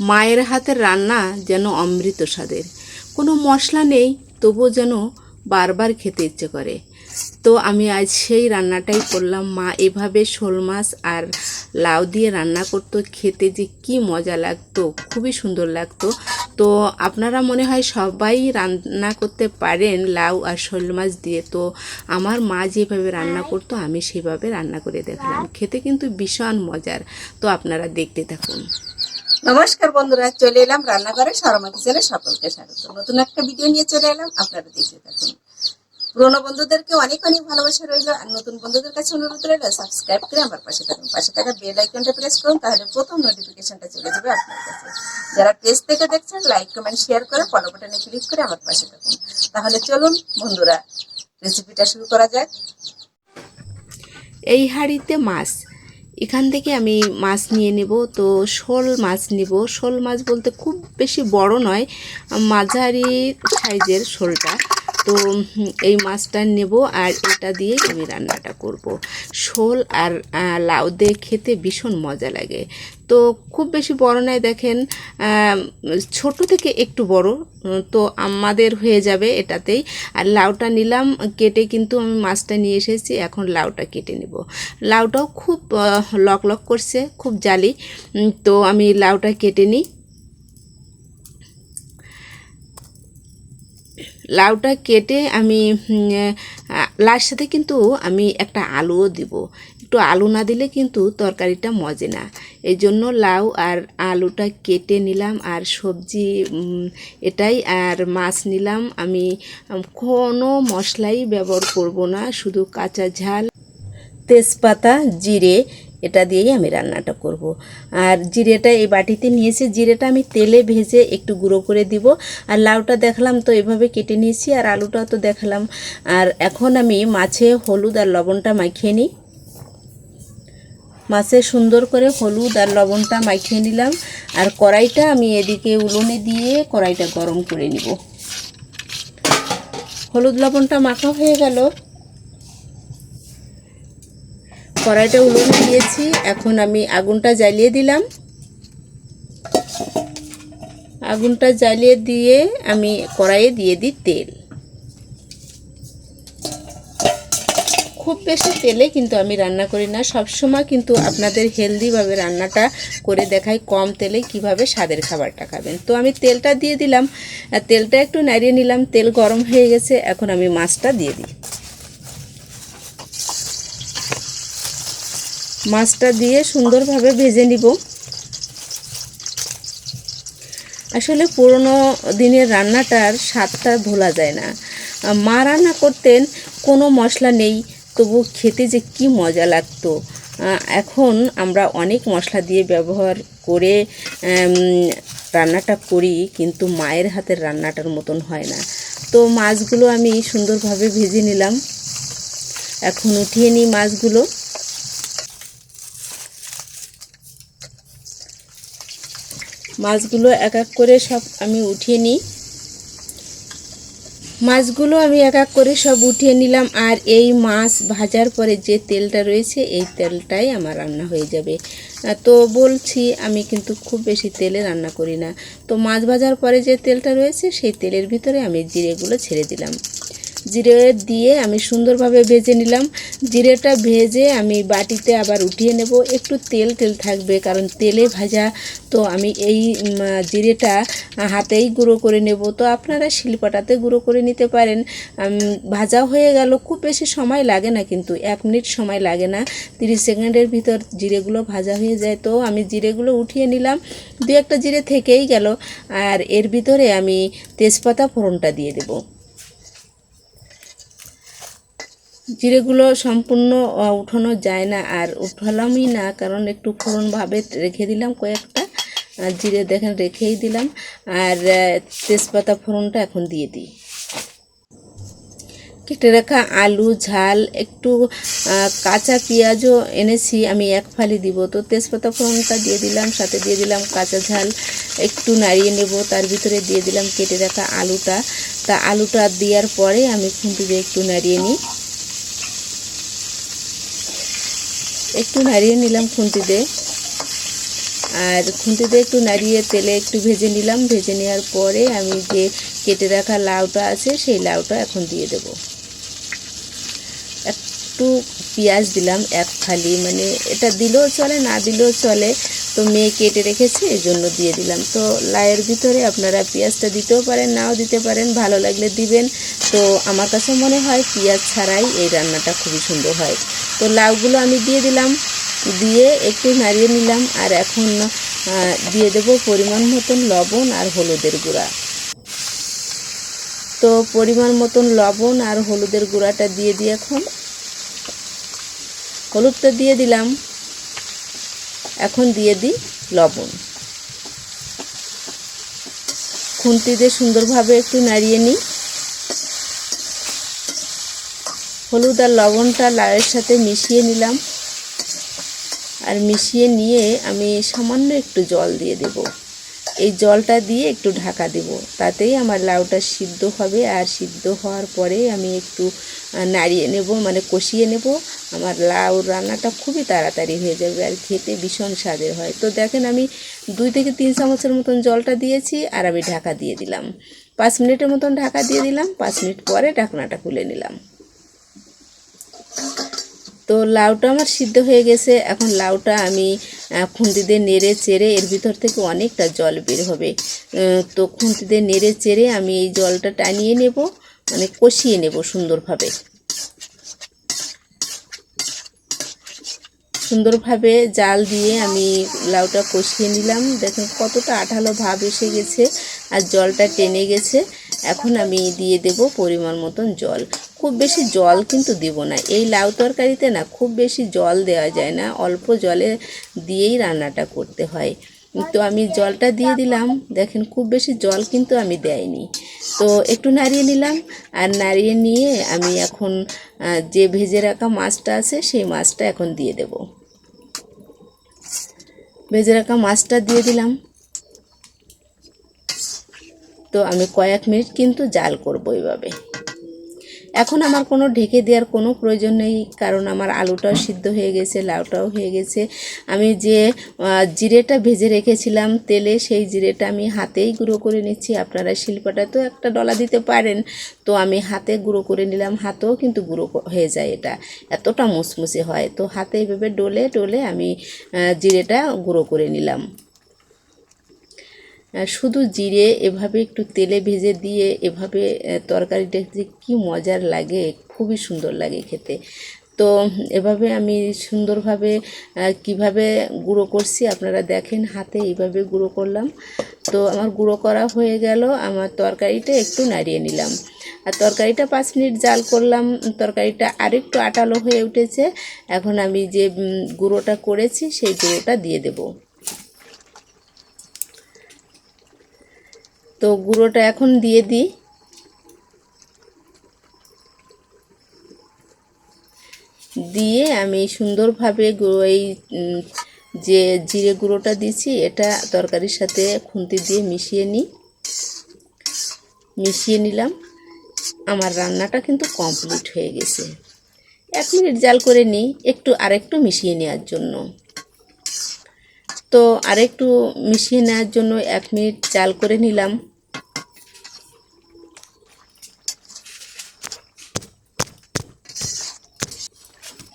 মায়ের হাতের রান্না যেন অমৃত স্বাদের কোনো মশলা নেই, তবুও যেন বারবার খেতে ইচ্ছে করে। তো আমি আজ সেই রান্নাটাই করলাম। মা এভাবে শোল মাছ আর লাউ দিয়ে রান্না করতো। খেতে যে কি মজা লাগতো, খুবই সুন্দর লাগতো। তো আপনারা মনে হয় সবাই রান্না করতে পারেন লাউ আর শোল মাছ দিয়ে। তো আমার মা যেভাবে রান্না করতো, আমি সেভাবে রান্না করে দেখলাম। খেতে কিন্তু ভীষণ মজার। তো আপনারা দেখতে থাকুন। নমস্কার বন্ধুরা, চলে এলাম রান্নাঘরে সরমা কিচেনে সকলকে স্বাগত। নতুন একটা ভিডিও নিয়ে চলে এলাম আপনারা দেখতে থাকুন পুরোনো বন্ধুদেরকে অনেক অনেক ভালোবাসা রইল, আর নতুন বন্ধুদের কাছে অনুরোধ রইল সাবস্ক্রাইব করে আমার পাশে থাকুন। পাশে থাকা বেল আইকনটা প্রেস করুন, তাহলে প্রথম নোটিফিকেশনটা চলে যাবে আপনার কাছে। যারা পেজ থেকে দেখছেন লাইক কমেন্ট শেয়ার করে ফলো বাটনে ক্লিক করে আমার পাশে থাকুন। তাহলে চলুন বন্ধুরা রেসিপিটা শুরু করা যাক। এই হাঁড়িতে মাছ এখান থেকে আমি মাছ নিয়ে নেব। তো শোল মাছ নিব। শোল মাছ বলতে খুব বেশি বড় নয়, মাঝারি সাইজের শোলটা। তো এই মাছটা নেব আর এটা দিয়ে আমি রান্নাটা করব। শোল আর লাউ দিয়ে খেতে ভীষণ মজা লাগে। তো খুব বেশি বড় নয় দেখেন ছোট থেকে একটু বড় তো আমাদের হয়ে যাবে এটাতেই। আর লাউটা নিলাম, কেটে কিন্তু আমি মাছটা নিয়ে এসেছি, এখন লাউটা কেটে নেব। লাউটাও খুব লক লক করছে, খুব জালি। তো আমি লাউটা কেটে নিই। লাউটা কেটে আমি লাউর সাথে কিন্তু আমি একটা আলুও দিব। একটু আলু না দিলে কিন্তু তরকারিটা মজে না। এই জন্য লাউ আর আলুটা কেটে নিলাম আর সবজি এটাই আর মাছ নিলাম। আমি কোনো মশলাই ব্যবহার করব না, শুধু কাঁচা ঝাল, তেজপাতা, জিরে এটা দিয়েই আমি রান্নাটা করব। আর জিরেটা এই বাটিতে নিয়েছি, জিরেটা আমি তেলে ভেজে একটু গুঁড়ো করে দিব। আর লাউটা দেখলাম তো এভাবে কেটে নিয়েছি, আর আলুটাও তো দেখালাম। আর এখন আমি মাছে হলুদ আর লবণটা মাখিয়ে নিই। মাছে সুন্দর করে হলুদ আর লবণটা মাখিয়ে নিলাম। আর কড়াইটা আমি এদিকে উলুনে দিয়ে কড়াইটা গরম করে নিব। হলুদ লবণটা মাখা হয়ে গেল। কড়াইটা উলুনে দিয়েছি। এখন আমি আগুনটা জ্বালিয়ে দিলাম। আগুনটা জ্বালিয়ে দিয়ে আমি কড়াইয়ে দিয়ে দিই তেল। খুব বেশি তেলে কিন্তু আমি রান্না করি না। সবসময় কিন্তু আপনাদের হেলদিভাবে রান্নাটা করে দেখাই কম তেলে কীভাবে স্বাদের খাবারটা খাবেন। তো আমি তেলটা দিয়ে দিলাম। তেলটা একটু নাড়িয়ে নিলাম। তেল গরম হয়ে গেছে। এখন আমি মাছটা দিয়ে দিই। মাছটা দিয়ে সুন্দরভাবে ভেজে নিব। আসলে পুরনো দিনের রান্নাটার স্বাদটা ভোলা যায় না। মা রান্না করতেন, কোনো মশলা নেই, তবু খেতে যে কি মজা লাগতো। এখন আমরা অনেক মশলা দিয়ে ব্যবহার করে রান্নাটা করি, কিন্তু মায়ের হাতের রান্নাটার মতন হয় না। তো মাছগুলো আমি সুন্দরভাবে ভেজে নিলাম। এখন উঠিয়ে নিই মাছগুলো। মাছগুলো এক এক করে সব আমি উঠিয়ে নিই। মাছগুলো আমি এক এক করে সব উঠিয়ে নিলাম আর এই মাছ ভাজার পরে যে তেলটা রয়েছে এই তেলটাই আমার রান্না হয়ে যাবে। তো বলছি আমি কিন্তু খুব বেশি তেলে রান্না করি না। তো মাছ ভাজার পরে যে তেলটা রয়েছে সেই তেলের ভিতরে আমি জিরেগুলো ছেড়ে দিলাম। জিরে দিয়ে আমি সুন্দরভাবে ভেজে নিলাম। জিরেটা ভেজে আমি বাটিতে আবার উঠিয়ে নেব। একটু তেল তেল থাকবে, কারণ তেলে ভাজা। তো আমি এই জিরেটা হাতেই গুঁড়ো করে নেব। তো আপনারা শিলপাটাতে গুঁড়ো করে নিতে পারেন। ভাজা হয়ে গেল। খুব বেশি সময় লাগে না কিন্তু, এক মিনিট সময় লাগে না। তিরিশ সেকেন্ডের ভিতর জিরেগুলো ভাজা হয়ে যায়। তো আমি জিরেগুলো উঠিয়ে নিলাম। দু একটা জিরে থেকেই গেল। আর এর ভিতরে আমি তেজপাতা ফোড়নটা দিয়ে দেবো। জিরেগুলো সম্পূর্ণ উঠানো যায় না। আর উঠালামই না, কারণ একটু ফোড়নভাবে রেখে দিলাম কয়েকটা। আর জিরে দেখেন রেখেই দিলাম। আর তেজপাতা ফোড়নটা এখন দিয়ে দিই। কেটে রাখা আলু, ঝাল, একটু কাঁচা পেঁয়াজও এনেছি, আমি এক ফালি দিব। তো তেজপাতা ফোড়নটা দিয়ে দিলাম, সাথে দিয়ে দিলাম কাঁচা ঝাল। একটু নাড়িয়ে নেব, তার ভিতরে দিয়ে দিলাম কেটে রাখা আলুটা। তা আলুটা দেওয়ার পরে আমি খুন্তি দিয়ে একটু নাড়িয়ে নিই। একটু নাড়িয়ে নিলাম খুন্তি দিয়ে আর খুন্তিতে একটু নাড়িয়ে তেলে একটু ভেজে নিলাম। ভেজে নেওয়ার পরে আমি যে কেটে রাখা লাউটা আছে, সেই লাউটা এখন দিয়ে দেব। একটু পেঁয়াজ দিলাম, এক ফালি মানে এটা দিলেও চলে, না দিলেও চলে। তো মেয়ে কেটে রেখেছে, এই জন্য দিয়ে দিলাম। তো লাউয়ের ভিতরে আপনারা পেঁয়াজটা দিতেও পারেন, নাও দিতে পারেন, ভালো লাগলে দিবেন। তো আমার কাছে মনে হয় পেঁয়াজ ছাড়াই এই রান্নাটা খুবই সুন্দর হয়। তো লাউগুলো আমি দিয়ে দিলাম, দিয়ে একটু নাড়িয়ে নিলাম, আর এখন দিয়ে দেব পরিমাণ মতন লবণ আর হলুদের গুঁড়া। তো পরিমাণ মতন লবণ আর হলুদের গুঁড়াটা দিয়ে দিই এখন হলুদটা দিয়ে দিলাম। এখন দিয়ে দিই লবণ। খুন্তি দিয়ে সুন্দরভাবে একটু নাড়িয়ে নিই। হলুদ আর লবণটা লাউয়ের সাথে মিশিয়ে নিলাম। আর মিশিয়ে নিয়ে আমি সামান্য একটু জল দিয়ে দেব। এই জলটা দিয়ে একটু ঢাকা দেব। তাতেই আমার লাউটা সিদ্ধ হবে আর সিদ্ধ হওয়ার পরে আমি একটু নাড়িয়ে নেব মানে কষিয়ে নেব। আমার লাউ রান্নাটা খুবই তাড়াতাড়ি হয়ে যাবে আর খেতে ভীষণ স্বাদের হয়। তো দেখেন আমি দুই থেকে তিন চামচের মতন জলটা দিয়েছি আর আমি ঢাকা দিয়ে দিলাম। পাঁচ মিনিটের মতন ঢাকা দিয়ে দিলাম, পাঁচ মিনিট পরে ঢাকনাটা খুলে নিলাম। তো লাউটা আমার সিদ্ধ হয়ে গেছে। এখন লাউটা আমি আহ, খুন্তি দিয়ে নেড়ে চেড়ে এর ভিতর থেকে অনেকটা জল বের হবে। তো খুন্তি দিয়ে নেড়ে চেড়ে আমি এই জলটা টানিয়ে নেব মানে কষিয়ে নেব সুন্দরভাবে। সুন্দরভাবে জাল দিয়ে আমি লাউটা কষিয়ে নিলাম। দেখেন কতটা আঠালো ভাব এসে গেছে আর জলটা টেনে গেছে। এখন আমি দিয়ে দেব পরিমাণ মতন জল। খুব বেশি জল কিন্তু দিব না। এই লাউ তরকারিতে না খুব বেশি জল দেওয়া যায় না, অল্প জলে দিয়েই রান্নাটা করতে হয়। তো আমি জলটা দিয়ে দিলাম। দেখেন খুব বেশি জল কিন্তু আমি দেয়নি। তো একটু নাড়িয়ে নিলাম। আর নাড়িয়ে নিয়ে আমি এখন যে ভেজে রাখা মাছটা আছে সেই মাছটা এখন দিয়ে দেব। ভেজে রাখা মাছটা দিয়ে দিলাম। তো আমি কয়েক মিনিট কিন্তু জাল করব এইভাবে। এখন আমার কোনো ঢেকে দেওয়ার কোনো প্রয়োজন নেই, কারণ আমার আলুটাও সিদ্ধ হয়ে গেছে, লাউটাও হয়ে গেছে। আমি যে জিরেটা ভেজে রেখেছিলাম তেলে, সেই জিরেটা আমি হাতেই গুঁড়ো করে নিচ্ছি। আপনারা শিল্পাটা তো একটা ডলা দিতে পারেন। তো আমি হাতে গুঁড়ো করে নিলাম, হাতেও কিন্তু গুঁড়ো হয়ে যায় এটা। এতটা মুসমুসে হয়। তো হাতে এইভাবে ডলে ডলে আমি জিরেটা গুঁড়ো করে নিলাম। শুধু জিরে, এভাবে একটু তেলে ভেজে দিয়ে, এভাবে তরকারিটা যে কী মজার লাগে, খুবই সুন্দর লাগে খেতে। তো এভাবে আমি সুন্দরভাবে কীভাবে গুঁড়ো করছি আপনারা দেখেন, হাতে এইভাবে গুঁড়ো করলাম। তো আমার গুঁড়ো করা হয়ে গেল, আমার তরকারিটা একটু নাড়িয়ে নিলাম। আর তরকারিটা পাঁচ মিনিট জাল করলাম, তরকারিটা আরেকটু আটালো হয়ে উঠেছে। এখন আমি যে গুঁড়োটা করেছি, সেই গুঁড়োটা দিয়ে দেবো। তো গুঁড়োটা এখন দিয়ে দিই। দিয়ে আমি সুন্দরভাবে গুঁড়ো এই যে জিরে গুঁড়োটা দিয়েছি, এটা তরকারির সাথে খুন্তি দিয়ে মিশিয়ে নিই। মিশিয়ে নিলাম। আমার রান্নাটা কিন্তু কমপ্লিট হয়ে গেছে। এক মিনিট জাল করে নিই, একটু আরেকটু মিশিয়ে নেওয়ার জন্য। তো আরেকটু মিশিয়ে নেওয়ার জন্য এক মিনিট জাল করে নিলাম।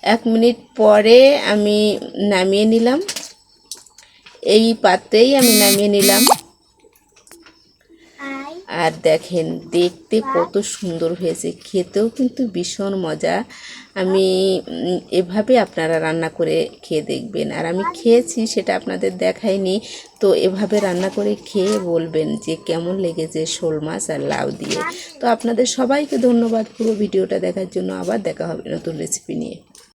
এক মিনিট পরে আমি নামিয়ে নিলাম। এই পাত্রেই আমি নামিয়ে নিলাম। আর দেখেন দেখতে কত সুন্দর হয়েছে। খেতেও কিন্তু ভীষণ মজা। আমি এভাবে আপনারা রান্না করে খেয়ে দেখবেন। আর আমি খেয়েছি সেটা আপনাদের দেখাইনি। তো এভাবে রান্না করে খেয়ে বলবেন যে কেমন লেগেছে শোল মাছ আর লাউ দিয়ে। তো আপনাদের সবাইকে ধন্যবাদ পুরো ভিডিওটা দেখার জন্য। আবার দেখা হবে নতুন রেসিপি নিয়ে।